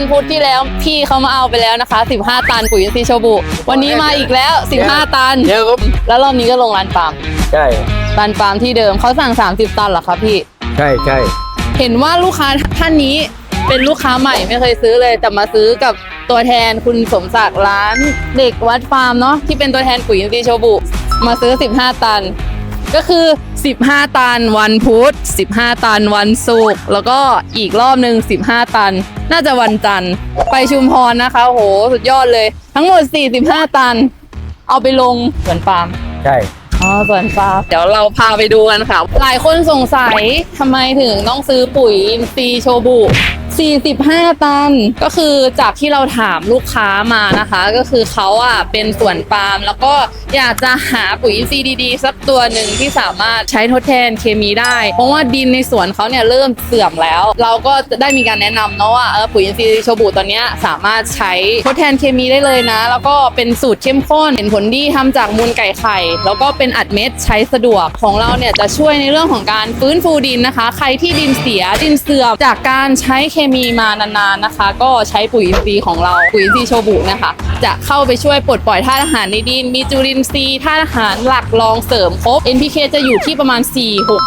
วันพุธที่แล้วพี่เขามาเอาไปแล้วนะคะ 15 ตันปุ๋ยอินทรีย์โชบุ วันนี้มาอีกแล้ว 15 ตัน เยอะครับแล้วรอบนี้ก็ลงร้านปาล์มใช่ร้านปาล์มที่เดิมเขาสั่ง 30 ตันเหรอคะพี่ ใช่ใช่เห็นว่าลูกค้าท่านนี้เป็นลูกค้าใหม่ไม่เคยซื้อเลยแต่มาซื้อกับตัวแทนคุณสมศักดิ์ร้านเด็กวัดฟาร์มเนาะที่เป็นตัวแทนปุ๋ยอินทรีย์โชบุ มาซื้อ 15 ตัน ก็คือ 15 ตันวันพุธ 15 ตันวันศุกร์แล้วก็อีกรอบหนึ่ง15 ตัน น่าจะวันจันทร์ ไปชุมพรนะคะโหสุดยอดเลย ทั้งหมด 45 ตัน เอาไปลงสวนปาล์มใช่อ๋อสวนปาล์มเดี๋ยวเราพาไปดูกันค่ะ หลายคนสงสัยทำไมถึงต้องซื้อปุ๋ยอินทรีย์โชบุ 45 ตันก็คือจากที่เราถามลูกค้ามานะคะ ก็คือเขาอะเป็นสวนปาล์มแล้วก็อยากจะหาปุ๋ยอินทรีดีๆสักตัวหนึ่งที่สามารถใช้ทดแทนเคมีได้ เพราะว่าดินในสวนเขาเนี่ยเริ่มเสื่อมแล้ว เราก็ได้มีการแนะนำเนาะว่าเออปุ๋ยอินทรีโชบุตอนเนี้ยสามารถใช้ทดแทนเคมีได้เลยนะ แล้วก็เป็นสูตรเข้มข้นเห็นผลดีทำจากมูลไก่ไข่ แล้วก็เป็นอัดเม็ดใช้สะดวกของเราเนี่ยจะช่วยในเรื่องของการฟื้นฟูดินนะคะ ใครที่ดินเสียดินเสื่อมจากการใช้เคมีมานานๆนะคะ ก็ใช้ปุ๋ยอินทรีย์ของเราปุ๋ยอินทรีย์โชบุนะคะ จะเข้าไปช่วยปลดปล่อยธาตุอาหารในดิน มีจุลินทรีย์ธาตุอาหารหลักรองเสริมครบ NPK จะอยู่ที่ประมาณ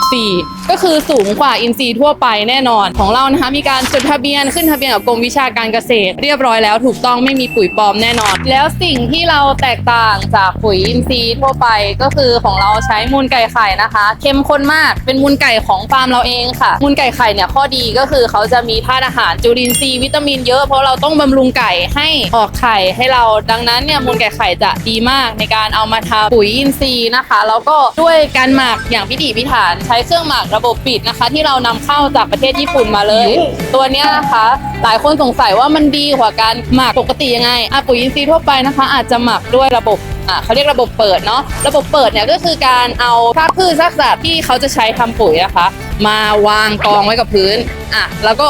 464 ก็คือสูงกว่าอินทรีย์ทั่วไปแน่นอนของเรานะคะ มีการจดทะเบียนขึ้นทะเบียนกับกรมวิชาการเกษตร เรียบร้อยแล้วถูกต้องไม่มีปุ๋ยปลอมแน่นอน แล้วสิ่งที่เราแตกต่างจากปุ๋ยอินทรีย์ทั่วไปก็คือของเราใช้มูลไก่ไข่นะคะ เข้มข้นมากเป็นมูลไก่ของฟาร์มเราเองค่ะ มูลไก่ไข่เนี่ยข้อดีก็คือเขาจะมีธาตุอาหารจุลินทรีย์วิตามินเยอะเพราะเราต้องบำรุงไก่ให้ออกไข่ให้เราดังนั้นเนี่ยมูลไก่ไข่จะดีมากในการเอามาทำปุ๋ยอินทรีย์นะคะ แล้วก็ด้วยการหมักอย่างพิถีพิถันใช้เครื่องหมักระบบปิดนะคะ ที่เรานำเข้าจากประเทศญี่ปุ่นมาเลย ตัวเนี้ยนะคะ หลายคนสงสัยว่ามันดีกว่าการหมักปกติยังไงอะปุ๋ยอินทรีย์ทั่วไปนะคะ อาจจะหมักด้วยระบบ อะเขาเรียกระบบเปิดเนาะระบบเปิดเนี่ยก็คือการเอาซากพืชซากสัตว์ที่เขาจะใช้ทำปุ๋ยนะคะ มาวางกองไว้กับพื้นอะแล้วก็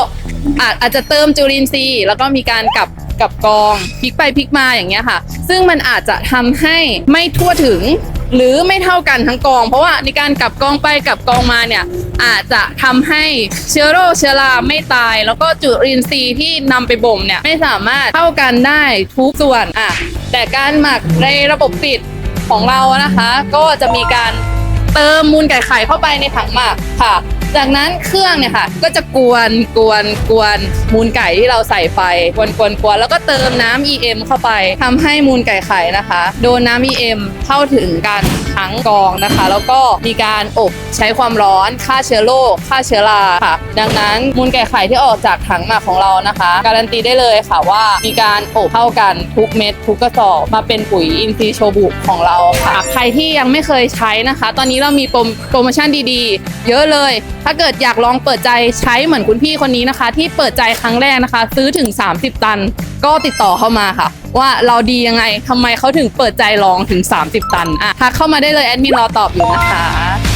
อาจอาจจะเติมจุลินทรีย์แล้วก็มีการกลับกับกองพลิกไปพลิกมาอย่างเงี้ยค่ะ ซึ่งมันอาจจะทำให้ไม่ทั่วถึง หรือไม่เท่ากันทั้งกอง เพราะว่าในการกลับกองไปกลับกองมาเนี่ยอาจจะทำให้เชื้อโรคเชื้อราไม่ตาย แล้วก็จุลินทรีย์ที่นำไปบ่มเนี่ยไม่สามารถเท่ากันได้ทุกส่วนอะ แต่การหมักในระบบปิดของเรานะคะ ก็จะมีการเติมมูลไก่ไข่เข้าไปในถังหมักค่ะ จากนั้นเครื่องเนี่ยค่ะ ก็จะกวนกวนกวนมูลไก่ที่เราใส่ไปกวนกวนกวนแล้วก็เติมน้ำ EM เข้าไปทำให้มูลไก่ไข่นะคะ โดนน้ำ EM เข้าถึงกันทั้งกองนะคะ แล้วก็มีการอบใช้ความร้อนฆ่าเชื้อโรคฆ่าเชื้อราค่ะ ดังนั้นมูลไก่ไข่ที่ออกจากถังหมักของเรานะคะ การันตีได้เลยค่ะว่ามีการอบเข้ากันทุกเม็ดทุกกระสอบมาเป็นปุ๋ยอินทรีย์โชบุของเราค่ะ ใครที่ยังไม่เคยใช้นะคะ ตอนนี้เรามีโปรโมชั่นดีๆ เยอะเลยถ้าเกิดอยากลองเปิดใจใช้เหมือนคุณพี่คนนี้นะคะ ที่เปิดใจครั้งแรกนะคะ ซื้อถึง 30 ตัน ก็ติดต่อเข้ามาค่ะ ว่าเราดียังไงทำไมเขาถึงเปิดใจลองถึง 30 ตันอะทักเข้ามาได้เลยแอดมินรอตอบอยู่นะคะ